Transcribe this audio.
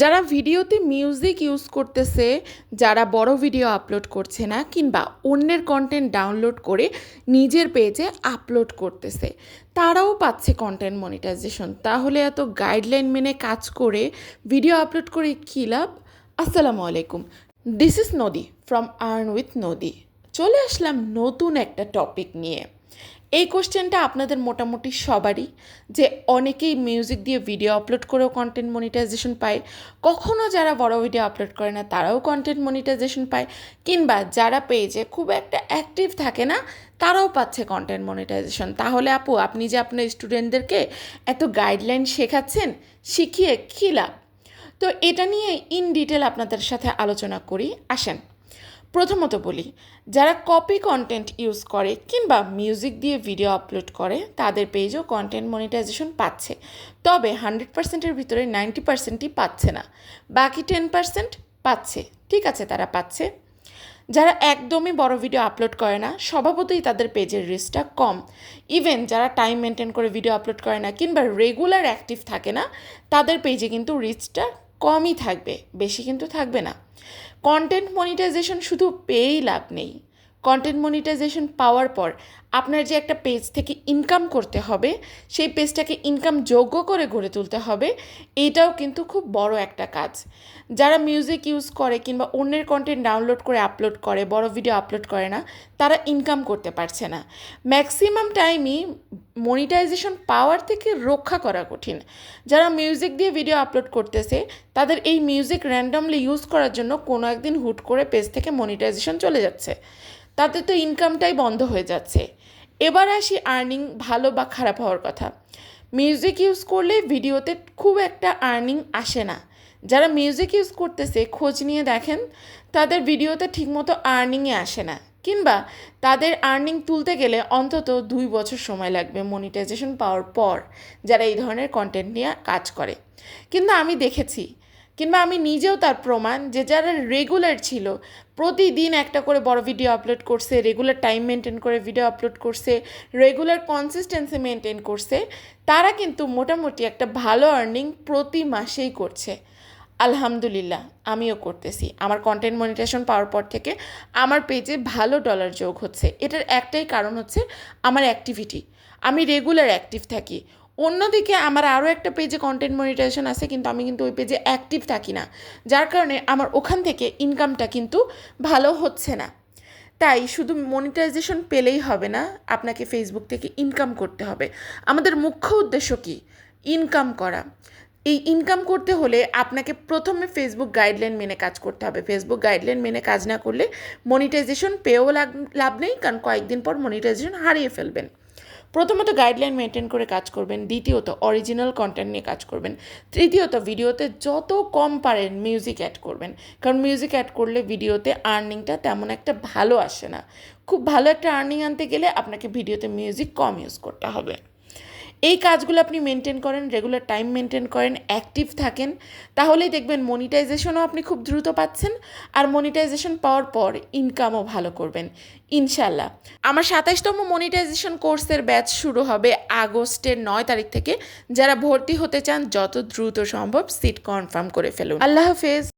যারা ভিডিওতে music use করতেছে, যারা বড় ভিডিও আপলোড করছে না, কিংবা অন্যের কন্টেন্ট ডাউনলোড করে নিজের পেজে আপলোড করতেছে, তারাও পাচ্ছে কন্টেন্ট মনিটাইজেশন তাহলে এত গাইডলাইন মেনে কাজ করে ভিডিও আপলোড করে কী লাভ? আসসালামু আলাইকুম। This is Nodi from earn with Nodi চলে আসলাম নতুন একটা টপিক নিয়ে। এই কোশ্চেনটা আপনাদের মোটামুটি সবারই, যে অনেকেই মিউজিক দিয়ে ভিডিও আপলোড করেও কন্টেন্ট মনিটাইজেশন পায়। কখনও যারা বড় ভিডিও আপলোড করে না, তারাও কন্টেন্ট মনিটাইজেশন পায়। কিংবা যারা পেজে খুব একটা অ্যাক্টিভ থাকে না, তারাও পাচ্ছে কন্টেন্ট মনিটাইজেশন তাহলে আপু, আপনি যে আপনার স্টুডেন্টদেরকে এত গাইডলাইন শেখাচ্ছেন, শিখিয়ে লাভ? তো এটা নিয়ে ইন ডিটেল আপনাদের সাথে আলোচনা করি। আসেন। প্রথমত বলি, যারা কপি কন্টেন্ট ইউজ করে কিংবা মিউজিক দিয়ে ভিডিও আপলোড করে, তাদের পেজও কন্টেন্ট মনিটাইজেশন পাচ্ছে। তবে হান্ড্রেড পার্সেন্টের ভিতরে নাইনটি পার্সেন্টই পাচ্ছে না। বাকি টেন পার্সেন্ট পাচ্ছে। ঠিক আছে, তারা পাচ্ছে। যারা একদমই বড় ভিডিও আপলোড করে না, স্বভাবতই তাদের পেজের রিচটা কম। ইভেন যারা টাইম মেনটেন করে ভিডিও আপলোড করে না কিংবা রেগুলার অ্যাক্টিভ থাকে না, তাদের পেজে কিন্তু রিচটা কমই থাকবে, বেশি কিন্তু থাকবে না। কন্টেন্ট মনিটাইজেশন শুধু পেয়েই লাভ নেই। কন্টেন্ট মনিটাইজেশন পাওয়ার পর আপনার যে একটা পেজ থেকে ইনকাম করতে হবে, সেই পেজটাকে ইনকাম যোগ্য করে গড়ে তুলতে হবে, এটাও কিন্তু খুব বড় একটা কাজ। যারা মিউজিক ইউজ করে কিংবা অন্যের কন্টেন্ট ডাউনলোড করে আপলোড করে, বড় ভিডিও আপলোড করে না, তারা ইনকাম করতে পারছে না। ম্যাক্সিমাম টাইমই মনিটাইজেশন পাওয়ার থেকে রক্ষা করা কঠিন। যারা মিউজিক দিয়ে ভিডিও আপলোড করতেছে, তাদের এই মিউজিক র্যান্ডমলি ইউজ করার জন্য কোনো একদিন হুট করে পেজ থেকে মনিটাইজেশন চলে যাচ্ছে। তাতে তো ইনকামটাই বন্ধ হয়ে যাচ্ছে। এবার আসি আর্নিং ভালো বা খারাপ হওয়ার কথা। মিউজিক ইউজ করলে ভিডিওতে খুব একটা আর্নিং আসে না। যারা মিউজিক ইউজ করতেছে, খোঁজ নিয়ে দেখেন, তাদের ভিডিওতে ঠিকমতো আর্নিংয়ে আসে না। কিংবা তাদের আর্নিং তুলতে গেলে অন্তত দুই বছর সময় লাগবে মনিটাইজেশন পাওয়ার পর, যারা এই ধরনের কন্টেন্ট নিয়ে কাজ করে। কিন্তু আমি দেখেছি কিংবা আমি নিজেও তার প্রমাণ যে যারা রেগুলার ছিল, প্রতিদিন একটা করে বড় ভিডিও আপলোড করছে রেগুলার টাইম মেনটেন করে ভিডিও আপলোড করছে রেগুলার কনসিস্টেন্সি মেনটেন করছে, তারা কিন্তু মোটামুটি একটা ভালো আর্নিং প্রতি মাসেই করছে। আলহামদুলিল্লাহ, আমিও করতেছি। আমার কন্টেন্ট মনিটেশন পাওয়ার পর থেকে আমার পেজে ভালো ডলার যোগ হচ্ছে। এটার একটাই কারণ হচ্ছে আমার অ্যাক্টিভিটি আমি রেগুলার অ্যাক্টিভ থাকি। অন্যদিকে আমার আরও একটা পেজে কন্টেন্ট মনিটাইজেশন আছে, কিন্তু আমি কিন্তু ওই পেজে অ্যাক্টিভ থাকি না। যার কারণে আমার ওখান থেকে ইনকামটা কিন্তু ভালো হচ্ছে না। তাই শুধু মনিটাইজেশন পেলেই হবে না, আপনাকে ফেসবুক থেকে ইনকাম করতে হবে। আমাদের মুখ্য উদ্দেশ্য কী? ইনকাম করা। এই ইনকাম করতে হলে আপনাকে প্রথমে ফেসবুক গাইডলাইন মেনে কাজ করতে হবে। ফেসবুক গাইডলাইন মেনে কাজ না করলে মনিটাইজেশন পেয়েও লাভ নেই, কারণ কয়েকদিন পর মনিটাইজেশন হারিয়ে ফেলবেন। প্রথমত গাইডলাইন মেনটেন করে কাজ করবেন, দ্বিতীয়ত অরিজিনাল কন্টেন্ট নিয়ে কাজ করবেন, তৃতীয়ত ভিডিওতে যত কম পারেন মিউজিক অ্যাড করবেন। কারণ মিউজিক অ্যাড করলে ভিডিওতে আর্নিংটা তেমন একটা ভালো আসে না। খুব ভালো একটা আর্নিং আনতে গেলে আপনাকে ভিডিওতে মিউজিক কম ইউজ করতে হবে। এই কাজগুলো আপনি মেনটেন করেন রেগুলার টাইম মেনটেন করেন অ্যাক্টিভ থাকেন, তাহলেই দেখবেন মনিটাইজেশনও আপনি খুব দ্রুত পাচ্ছেন আর মনিটাইজেশন পাওয়ার পর ইনকামও ভালো করবেন। ইনশাল্লাহ আমার সাতাইশতম মনিটাইজেশন কোর্সের ব্যাচ শুরু হবে আগস্টের নয় তারিখ থেকে। যারা ভর্তি হতে চান, যত দ্রুত সম্ভব সিট কনফার্ম করে ফেলুন। আল্লাহ হাফেজ।